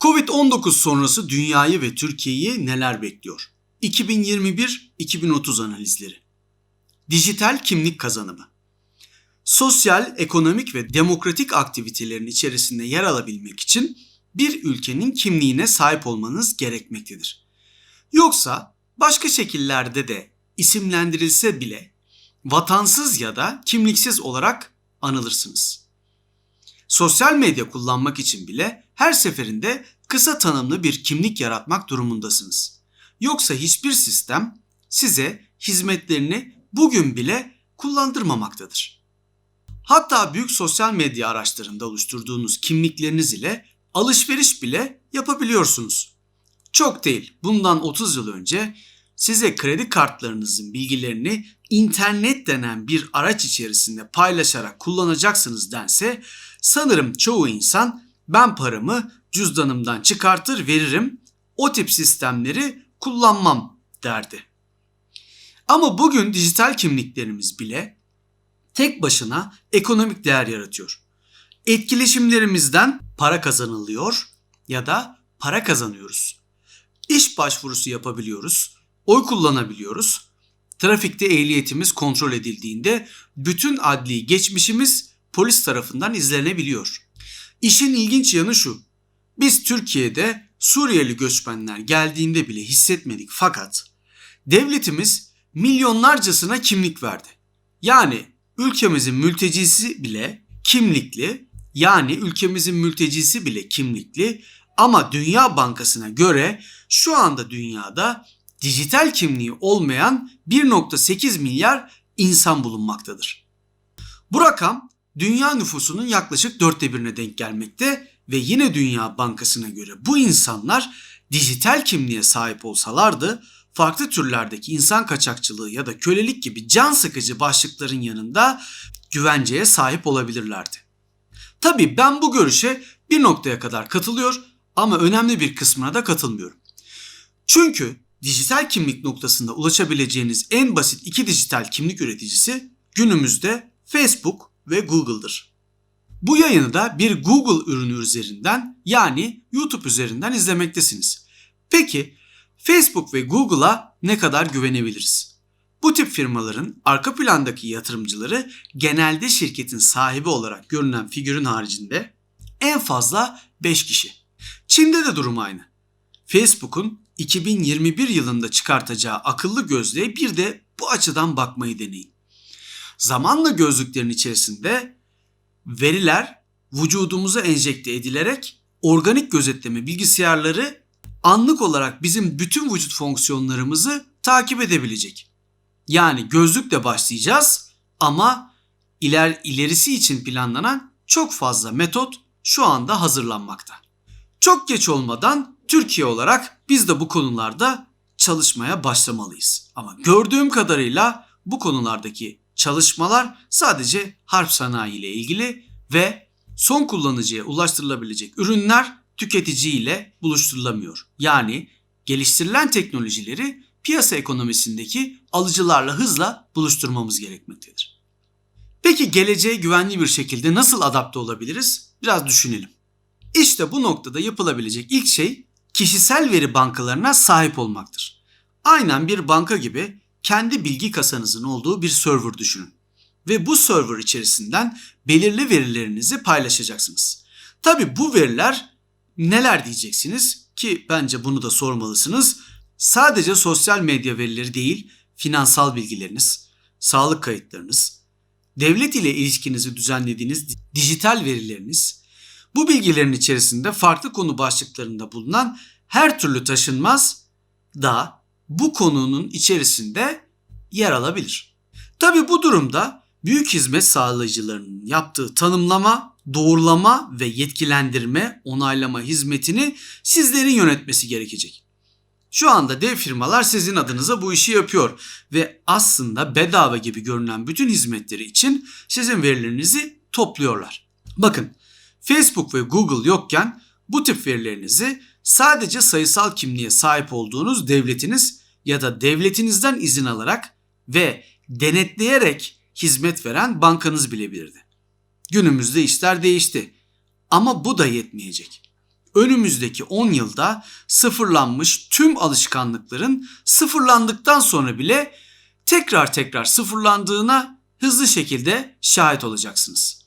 Covid-19 sonrası dünyayı ve Türkiye'yi neler bekliyor? 2021-2030 analizleri. Dijital kimlik kazanımı. Sosyal, ekonomik ve demokratik aktivitelerin içerisinde yer alabilmek için bir ülkenin kimliğine sahip olmanız gerekmektedir. Yoksa başka şekillerde de isimlendirilse bile vatansız ya da kimliksiz olarak anılırsınız. Sosyal medya kullanmak için bile her seferinde kısa tanımlı bir kimlik yaratmak durumundasınız. Yoksa hiçbir sistem size hizmetlerini bugün bile kullandırmamaktadır. Hatta büyük sosyal medya araçlarında oluşturduğunuz kimlikleriniz ile alışveriş bile yapabiliyorsunuz. Çok değil, bundan 30 yıl önce size kredi kartlarınızın bilgilerini internet denen bir araç içerisinde paylaşarak kullanacaksınız dense sanırım çoğu insan ben paramı cüzdanımdan çıkartır veririm o tip sistemleri kullanmam derdi. Ama bugün dijital kimliklerimiz bile tek başına ekonomik değer yaratıyor. Etkileşimlerimizden para kazanılıyor ya da para kazanıyoruz. İş başvurusu yapabiliyoruz, oy kullanabiliyoruz. Trafikte ehliyetimiz kontrol edildiğinde bütün adli geçmişimiz polis tarafından izlenebiliyor. İşin ilginç yanı şu. Biz Türkiye'de Suriyeli göçmenler geldiğinde bile hissetmedik fakat devletimiz milyonlarcasına kimlik verdi. Yani ülkemizin mültecisi bile kimlikli, yani ülkemizin mültecisi bile kimlikli ama Dünya Bankası'na göre şu anda dünyada dijital kimliği olmayan 1.8 milyar insan bulunmaktadır. Bu rakam dünya nüfusunun yaklaşık dörtte birine denk gelmekte ve yine Dünya Bankası'na göre bu insanlar dijital kimliğe sahip olsalardı farklı türlerdeki insan kaçakçılığı ya da kölelik gibi can sıkıcı başlıkların yanında güvenceye sahip olabilirlerdi. Tabi ben bu görüşe bir noktaya kadar katılıyor ama önemli bir kısmına da katılmıyorum. Çünkü dijital kimlik noktasında ulaşabileceğiniz en basit iki dijital kimlik üreticisi günümüzde Facebook ve Google'dır. Bu yayını da bir Google ürünü üzerinden yani YouTube üzerinden izlemektesiniz. Peki Facebook ve Google'a ne kadar güvenebiliriz? Bu tip firmaların arka plandaki yatırımcıları genelde şirketin sahibi olarak görünen figürün haricinde en fazla 5 kişi. Çin'de de durum aynı. Facebook'un 2021 yılında çıkartacağı akıllı gözlüğe bir de bu açıdan bakmayı deneyin. Zamanla gözlüklerin içerisinde veriler vücudumuza enjekte edilerek organik gözetleme bilgisayarları anlık olarak bizim bütün vücut fonksiyonlarımızı takip edebilecek. Yani gözlükle başlayacağız ama iler ilerisi için planlanan çok fazla metot şu anda hazırlanmakta. Çok geç olmadan Türkiye olarak biz de bu konularda çalışmaya başlamalıyız. Ama gördüğüm kadarıyla bu konulardaki çalışmalar sadece harp sanayi ile ilgili ve son kullanıcıya ulaştırılabilecek ürünler tüketici ile buluşturulamıyor. Yani geliştirilen teknolojileri piyasa ekonomisindeki alıcılarla hızla buluşturmamız gerekmektedir. Peki geleceğe güvenli bir şekilde nasıl adapte olabiliriz? Biraz düşünelim. İşte bu noktada yapılabilecek ilk şey kişisel veri bankalarına sahip olmaktır. Aynen bir banka gibi kendi bilgi kasanızın olduğu bir server düşünün. Ve bu server içerisinden belirli verilerinizi paylaşacaksınız. Tabi bu veriler neler diyeceksiniz ki bence bunu da sormalısınız. Sadece sosyal medya verileri değil, finansal bilgileriniz, sağlık kayıtlarınız, devlet ile ilişkinizi düzenlediğiniz dijital verileriniz, bu bilgilerin içerisinde farklı konu başlıklarında bulunan her türlü taşınmaz da bu konunun içerisinde yer alabilir. Tabi bu durumda büyük hizmet sağlayıcılarının yaptığı tanımlama, doğrulama ve yetkilendirme, onaylama hizmetini sizlerin yönetmesi gerekecek. Şu anda dev firmalar sizin adınıza bu işi yapıyor ve aslında bedava gibi görünen bütün hizmetleri için sizin verilerinizi topluyorlar. Bakın Facebook ve Google yokken bu tip verilerinizi sadece sayısal kimliğe sahip olduğunuz devletiniz ya da devletinizden izin alarak ve denetleyerek hizmet veren bankanız bilebilirdi. Günümüzde işler değişti ama bu da yetmeyecek. önümüzdeki 10 yılda sıfırlanmış tüm alışkanlıkların sıfırlandıktan sonra bile tekrar tekrar sıfırlandığına hızlı şekilde şahit olacaksınız.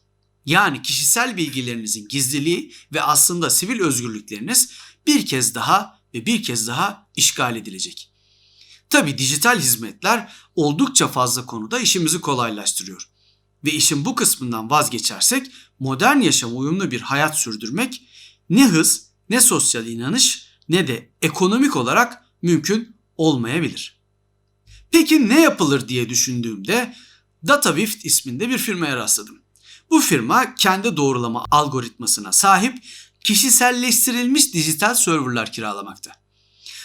Yani kişisel bilgilerinizin gizliliği ve aslında sivil özgürlükleriniz bir kez daha ve bir kez daha işgal edilecek. Tabi dijital hizmetler oldukça fazla konuda işimizi kolaylaştırıyor. Ve işin bu kısmından vazgeçersek modern yaşam uyumlu bir hayat sürdürmek ne hız, ne sosyal inanış ne de ekonomik olarak mümkün olmayabilir. Peki ne yapılır diye düşündüğümde DataWift isminde bir firmaya rastladım. Bu firma kendi doğrulama algoritmasına sahip kişiselleştirilmiş dijital serverlar kiralamakta.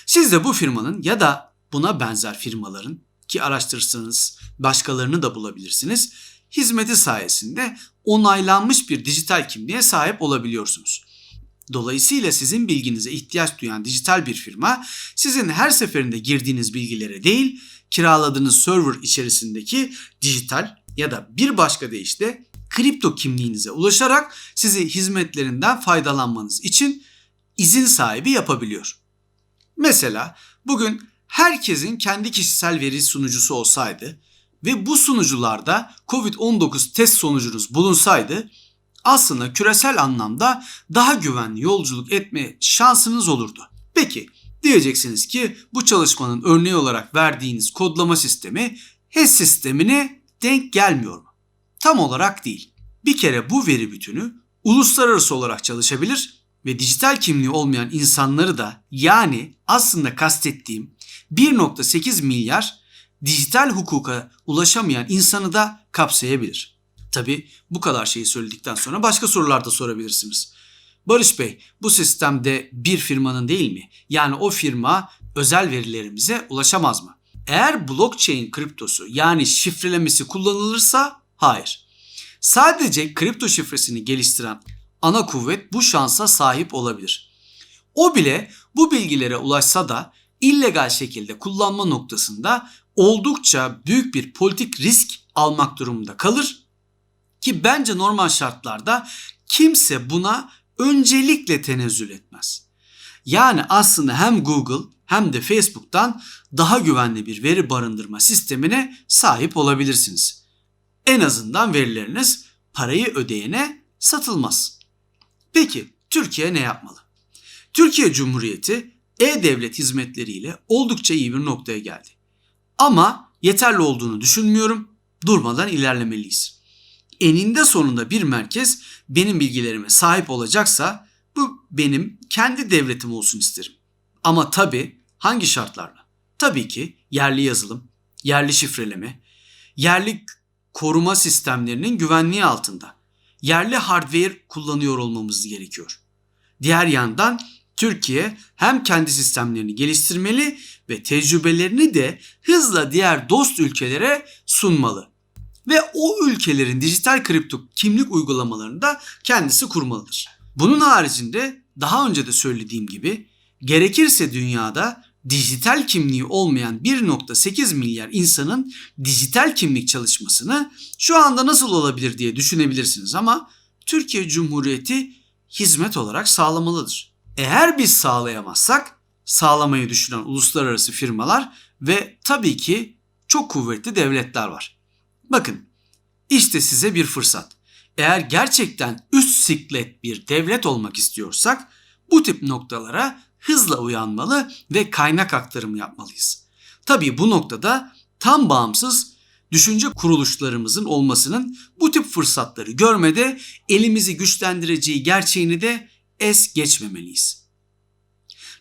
Siz de bu firmanın ya da buna benzer firmaların ki araştırırsanız başkalarını da bulabilirsiniz. Hizmeti sayesinde onaylanmış bir dijital kimliğe sahip olabiliyorsunuz. Dolayısıyla sizin bilginize ihtiyaç duyan dijital bir firma sizin her seferinde girdiğiniz bilgilere değil, kiraladığınız server içerisindeki dijital ya da bir başka deyişle kripto kimliğinize ulaşarak sizi hizmetlerinden faydalanmanız için izin sahibi yapabiliyor. Mesela bugün herkesin kendi kişisel veri sunucusu olsaydı ve bu sunucularda COVID-19 test sonucunuz bulunsaydı aslında küresel anlamda daha güvenli yolculuk etme şansınız olurdu. Peki diyeceksiniz ki bu çalışmanın örneği olarak verdiğiniz kodlama sistemi HES sistemine denk gelmiyor? Tam olarak değil. Bir kere bu veri bütünü uluslararası olarak çalışabilir ve dijital kimliği olmayan insanları da yani aslında kastettiğim 1.8 milyar dijital hukuka ulaşamayan insanı da kapsayabilir. Tabi bu kadar şeyi söyledikten sonra başka sorular da sorabilirsiniz. Barış Bey bu sistemde bir firmanın değil mi? Yani o firma özel verilerimize ulaşamaz mı? Eğer blockchain kriptosu yani şifrelemesi kullanılırsa hayır. Sadece kripto şifresini geliştiren ana kuvvet bu şansa sahip olabilir. O bile bu bilgilere ulaşsa da illegal şekilde kullanma noktasında oldukça büyük bir politik risk almak durumunda kalır ki bence normal şartlarda kimse buna öncelikle tenezzül etmez. Yani aslında hem Google hem de Facebook'tan daha güvenli bir veri barındırma sistemine sahip olabilirsiniz. En azından verileriniz parayı ödeyene satılmaz. Peki Türkiye ne yapmalı? Türkiye Cumhuriyeti e-devlet hizmetleriyle oldukça iyi bir noktaya geldi. Ama yeterli olduğunu düşünmüyorum. Durmadan ilerlemeliyiz. Eninde sonunda bir merkez benim bilgilerime sahip olacaksa bu benim kendi devletim olsun isterim. Ama tabi hangi şartlarla? Tabii ki yerli yazılım, yerli şifreleme, yerli koruma sistemlerinin güvenliği altında. Yerli hardware kullanıyor olmamız gerekiyor. Diğer yandan Türkiye hem kendi sistemlerini geliştirmeli ve tecrübelerini de hızla diğer dost ülkelere sunmalı. Ve o ülkelerin dijital kripto kimlik uygulamalarını da kendisi kurmalıdır. Bunun haricinde daha önce de söylediğim gibi gerekirse dünyada dijital kimliği olmayan 1.8 milyar insanın dijital kimlik çalışmasını şu anda nasıl olabilir diye düşünebilirsiniz ama Türkiye Cumhuriyeti hizmet olarak sağlamalıdır. Eğer biz sağlayamazsak sağlamayı düşünen uluslararası firmalar ve tabii ki çok kuvvetli devletler var. Bakın işte size bir fırsat. Eğer gerçekten üst siklet bir devlet olmak istiyorsak bu tip noktalara hızla uyanmalı ve kaynak aktarımı yapmalıyız. Tabii bu noktada tam bağımsız düşünce kuruluşlarımızın olmasının bu tip fırsatları görmede elimizi güçlendireceği gerçeğini de es geçmemeliyiz.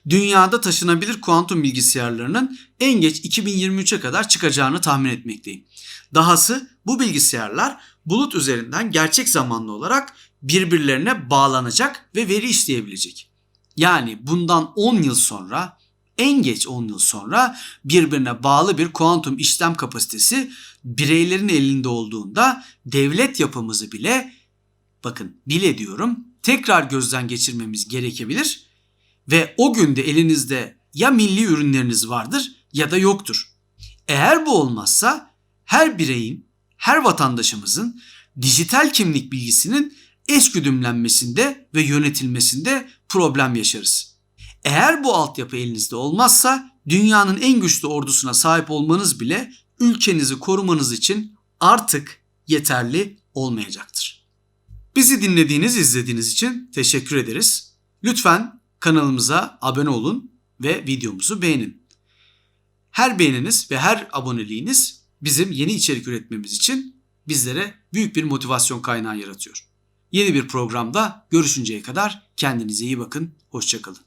Dünyada taşınabilir kuantum bilgisayarlarının en geç 2023'e kadar çıkacağını tahmin etmekteyim. Dahası bu bilgisayarlar bulut üzerinden gerçek zamanlı olarak birbirlerine bağlanacak ve veri işleyebilecek. Yani bundan 10 yıl sonra en geç 10 yıl sonra birbirine bağlı bir kuantum işlem kapasitesi bireylerin elinde olduğunda devlet yapımızı bile bakın bile diyorum tekrar gözden geçirmemiz gerekebilir ve o günde elinizde ya milli ürünleriniz vardır ya da yoktur. Eğer bu olmazsa her bireyin, her vatandaşımızın dijital kimlik bilgisinin eşgüdümlenmesinde ve yönetilmesinde problem yaşarız. Eğer bu altyapı elinizde olmazsa dünyanın en güçlü ordusuna sahip olmanız bile ülkenizi korumanız için artık yeterli olmayacaktır. Bizi dinlediğiniz, izlediğiniz için teşekkür ederiz. Lütfen kanalımıza abone olun ve videomuzu beğenin. Her beğeniniz ve her aboneliğiniz bizim yeni içerik üretmemiz için bizlere büyük bir motivasyon kaynağı yaratıyor. Yeni bir programda görüşünceye kadar kendinize iyi bakın, hoşçakalın.